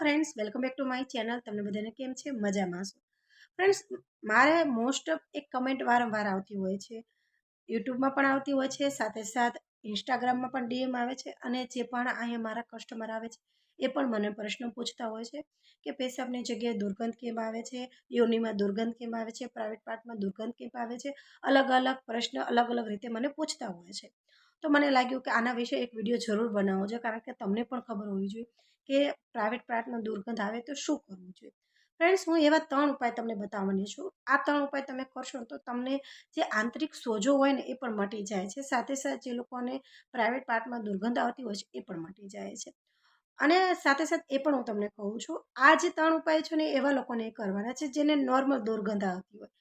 Friends welcome back to my channel તમને બધાને કેમ છે? મજામાં છો? ફ્રેન્ડ્સ મારે મોસ્ટ ઓફ એક કમેન્ટ વારંવાર આવતી હોય છે. યુટ્યુબમાં પણ આવતી હોય છે, સાથે સાથ ઇન્સ્ટાગ્રામમાં પણ ડીએમ આવે છે અને જે પણ અહીંયા મારા કસ્ટમર આવે છે, એ પણ મને પ્રશ્ન પૂછતા હોય છે કે પેશાબની જગ્યાએ દુર્ગંધ કેમ આવે છે? યોનિમાં દુર્ગંધ કેમ આવે છે? પ્રાઇવેટ પાર્ટમાં દુર્ગંધ કેમ આવે છે? અલગ અલગ પ્રશ્ન અલગ અલગ રીતે મને પૂછતા હોય છે. તો મને લાગ્યું કે આના વિશે એક વીડિયો જરૂર બનાવવો જોઈએ, કારણ કે તમને પણ ખબર હોવી જોઈએ કે પ્રાઇવેટ પાર્ટમાં દુર્ગંધ આવે તો શું કરવું જોઈએ. ફ્રેન્ડ્સ, હું એવા ત્રણ ઉપાય તમને બતાવવાની છું. આ ત્રણ ઉપાય તમે કરશો તો તમને જે આંતરિક સોજો હોય ને એ પણ મટી જાય છે. સાથે સાથે જે લોકોને પ્રાઇવેટ પાર્ટમાં દુર્ગંધ આવતી હોય છે એ પણ મટી જાય છે. અને સાથે સાથે એ પણ હું તમને કહું છું, આ જે ત્રણ ઉપાય છે ને એવા લોકોને કરવાના છે જેને નોર્મલ દુર્ગંધ આવતી હોય.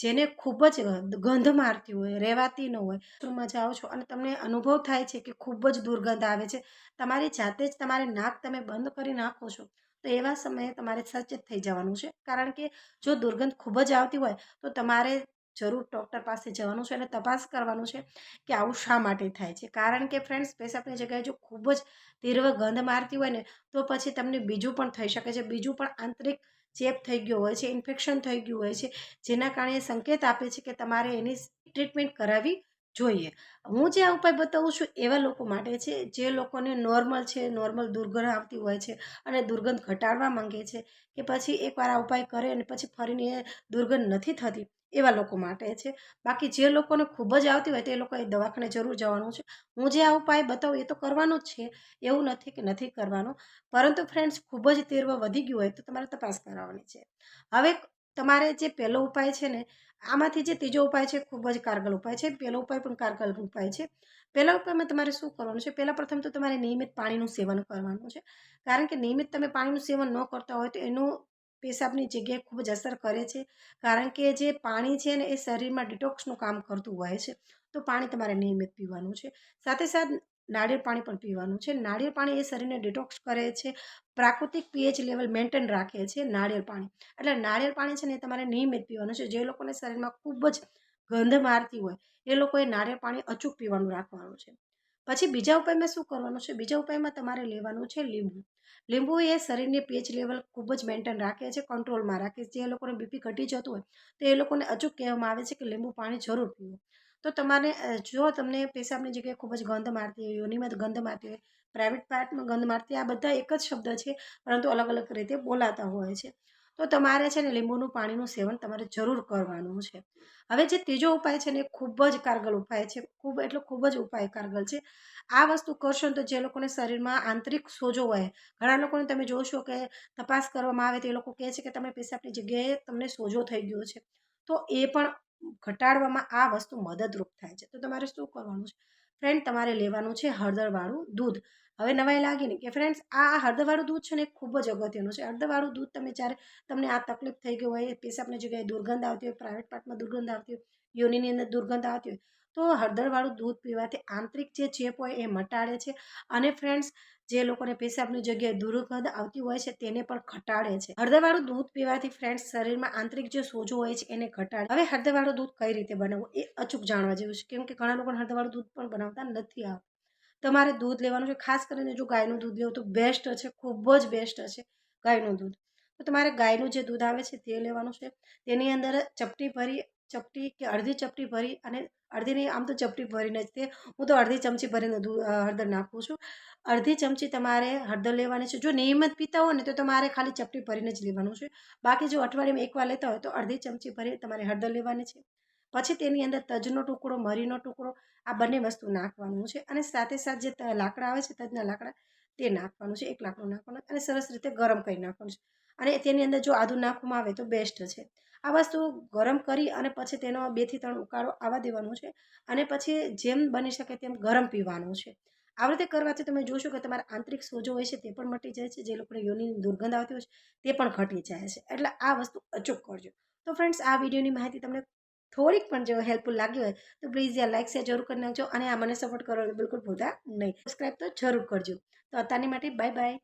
જેને ખૂબ જ ગંધ મારતી હોય રહેવાતી ન હોય બાથરૂમમાં જાઓ છો. અને તમને અનુભવ થાય છે કે ખૂબ જ દુર્ગંધ આવે છે. તમારી જાતે જ તમારે નાક તમે બંધ કરી નાખો છો, તો એવા સમયે તમારે સચેત થઈ જવાનું છે. કારણ કે જો દુર્ગંધ ખૂબ જ આવતી હોય, તો તમારે જરૂર ડૉક્ટર પાસે જવાનું છે અને તપાસ કરવાનું છે કે આવું શા માટે થાય છે. કારણ કે ફ્રેન્ડ્સ પેશાબની જગ્યાએ જો ખૂબ જ તીવ્ર ગંધ મારતી હોય ને, તો પછી તમને બીજું પણ થઈ શકે છે. બીજું પણ આંતરિક ચેપ થઈ ગયો હોય છે, ઇન્ફેક્શન થઈ ગયું હોય છે, જેના કારણે સંકેત આપે છે કે તમારે એની ટ્રીટમેન્ટ કરાવવી જોઈએ. હું જે આ ઉપાય બતાવું છું એવા લોકો માટે છે, જે લોકોને નોર્મલ છે, નોર્મલ દુર્ગંધ આવતી હોય છે અને દુર્ગંધ ઘટાડવા માંગે છે કે પછી એકવાર આ ઉપાય કરે અને પછી ફરીને દુર્ગંધ નથી થતી એવા લોકો માટે છે. બાકી જે લોકોને ખૂબ જ આવતી હોય તે લોકોએ દવાખાને જરૂર જવાનું છે. હું જે આ ઉપાય બતાવું એ તો કરવાનો જ છે. એવું નથી કે નથી કરવાનું. પરંતુ ફ્રેન્ડ્સ ખૂબ જ તીવ્ર વધી ગયું હોય તો તમારે તપાસ કરાવવાની છે. હવે તમારે જે પહેલો ઉપાય છે ને, આમાંથી જે ત્રીજો ઉપાય છે ખૂબ જ કારગર ઉપાય છે. પહેલો ઉપાય પણ કારગર ઉપાય છે. પહેલા ઉપાયમાં તમારે શું કરવાનું છે? પહેલાં પ્રથમ તો તમારે નિયમિત પાણીનું સેવન કરવાનું છે. કારણ કે નિયમિત તમે પાણીનું સેવન ન કરતા હોય તો એનું પેશાબની જગ્યાએ ખૂબ જ અસર કરે છે. કારણ કે જે પાણી છે ને એ શરીરમાં ડિટોક્સનું કામ કરતું હોય છે. તો પાણી તમારે નિયમિત પીવાનું છે. સાથે સાથ નાળિયેર પાણી પણ પીવાનું છે. નાળિયેર પાણી એ શરીરને ડિટોક્સ કરે છે. પ્રાકૃતિક પીએચ લેવલ મેન્ટેન રાખે છે નાળિયેર પાણી. એટલે નાળિયેર પાણી છે ને તમારે નિયમિત પીવાનું છે. જે લોકોને શરીરમાં ખૂબ જ ગંધ મારતી હોય, એ લોકોએ નાળિયેર પાણી અચૂક પીવાનું રાખવાનું છે. પછી બીજા ઉપાયમાં શું કરવાનું છે? બીજા ઉપાયમાં તમારે લેવાનું છે લીંબુ. લીંબુ એ શરીરની પીએચ લેવલ ખૂબ જ મેન્ટેન રાખે છે કંટ્રોલમાં રાખે છે. જે લોકોને બીપી ઘટી જતું હોય, તો એ લોકોને અચૂક કહેવામાં આવે છે કે લીંબુ પાણી જરૂર પીવું. તો તમારે જો તમને પેશાબની જગ્યાએ ખૂબ જ ગંધ મારતી હોય, યોનિમાં ગંધ મારતી હોય પ્રાઇવેટ પાર્ટમાં ગંધ મારતી આ બધા એક જ શબ્દ છે, પરંતુ અલગ અલગ રીતે બોલાતા હોય છે. તો તમારે છે ને લીંબુનું પાણીનું સેવન તમારે જરૂર કરવાનું છે. હવે જે ત્રીજો ઉપાય છે ને ખૂબ જ કારગર ઉપાય છે. ખૂબ એટલે ખૂબ જ ઉપાય કારગર છે. આ વસ્તુ કરશો તો જે લોકોને શરીરમાં આંતરિક સોજો હોય, ઘણા લોકોને તમે જોશો કે તપાસ કરવામાં આવે તો એ લોકો કહે છે કે તમે પેશાબની જગ્યાએ તમને સોજો થઈ ગયો છે. તો એ પણ ઘટાડવામાં આ વસ્તુ મદદરૂપ થાય છે. તો તમારે શું કરવાનું છે? ફ્રેન્ડ તમારે લેવાનું છે હળદરવાળું દૂધ. હવે નવાઈ લાગીને કે ફ્રેન્ડ્સ આ હળદરવાળું દૂધ છે ને ખૂબ જ અગત્યનું છે. હળદરવાળું દૂધ તમે જ્યારે તમને આ તકલીફ થઈ ગઈ હોય પેશાબની જગ્યાએ દુર્ગંધ આવતી હોય પ્રાઇવેટ પાર્ટમાં દુર્ગંધ આવતી હોય, યોનિની અંદર દુર્ગંધ આવતી હોય તો હળદરવાળું દૂધ પીવાથી આંતરિક જે ચેપ હોય એ મટાડે છે અને ફ્રેન્ડ્સ જે લોકોને પેશાબની જગ્યાએ દુર્ગંધ આવતી હોય છે તેને પણ ઘટાડે છે. હળદરવાળું દૂધ પીવાથી ફ્રેન્ડ્સ શરીરમાં આંતરિક જે સોજો હોય છે એને ઘટાડે હવે હળદરવાળું દૂધ કઈ રીતે બનાવવું એ અચૂક જાણવા જેવું છે કેમ કે ઘણા લોકો હળદરવાળું દૂધ પણ બનાવતા નથી આવતું. તમારે દૂધ લેવાનું છે ખાસ કરીને જો ગાયનું દૂધ લેવું તો બેસ્ટ છે, ખૂબ જ બેસ્ટ છે ગાયનું દૂધ. તો તમારે ગાયનું જે દૂધ આવે છે તે લેવાનું છે. તેની અંદર ચપટી ભરી ચપટી કે અડધી ચપટી ભરી અને અડધી નહીં, આમ તો ચપટી ભરીને જ તે, હું તો અડધી ચમચી ભરીને દૂધ હળદર નાખું છું. અડધી ચમચી તમારે હળદર લેવાની છે. જો નિયમિત પીતા હોય ને, તો તમારે ખાલી ચપટી ભરીને જ લેવાનું છે. બાકી જો અઠવાડિયામાં એકવાર લેતા હોય, તો અડધી ચમચી ભરી તમારે હળદર લેવાની છે. પછી તેની અંદર તજનો ટુકડો, મરીનો ટુકડો, આ બંને વસ્તુ નાખવાનું છે. અને સાથે સાથે જે લાકડા આવે છે, તજના લાકડા તે નાખવાનું છે, એક લાકડું નાખવાનું અને સરસ રીતે ગરમ કરી નાખવાનું છે. અને તેની અંદર જો આદું નાખવામાં આવે તો બેસ્ટ છે. આ વસ્તુ ગરમ કરી અને પછી તેનો બેથી ત્રણ ઉકાળો આવવા દેવાનો છે અને પછી જેમ બની શકે તેમ ગરમ પીવાનું છે. આવી રીતે કરવાથી તમે જોશો કે તમારા આંતરિક સોજો હોય છે તે પણ મટી જાય છે, જે લોકોને યોનિની દુર્ગંધ આવતી હોય છે તે પણ ઘટી જાય છે. એટલે આ વસ્તુ અચૂક કરજો. તો ફ્રેન્ડ્સ આ વિડીયોની માહિતી તમને થોડીક પણ જો હેલ્પફુલ લાગી હોય, તો પ્લીઝ યાર લાઈક શેર જરૂર કરી નાખજો અને આ મને સપોર્ટ કરો બિલકુલ ભૂલતા નહીં. સબસ્ક્રાઈબ તો જરૂર કરજો. તો અત્યારની માટે બાય બાય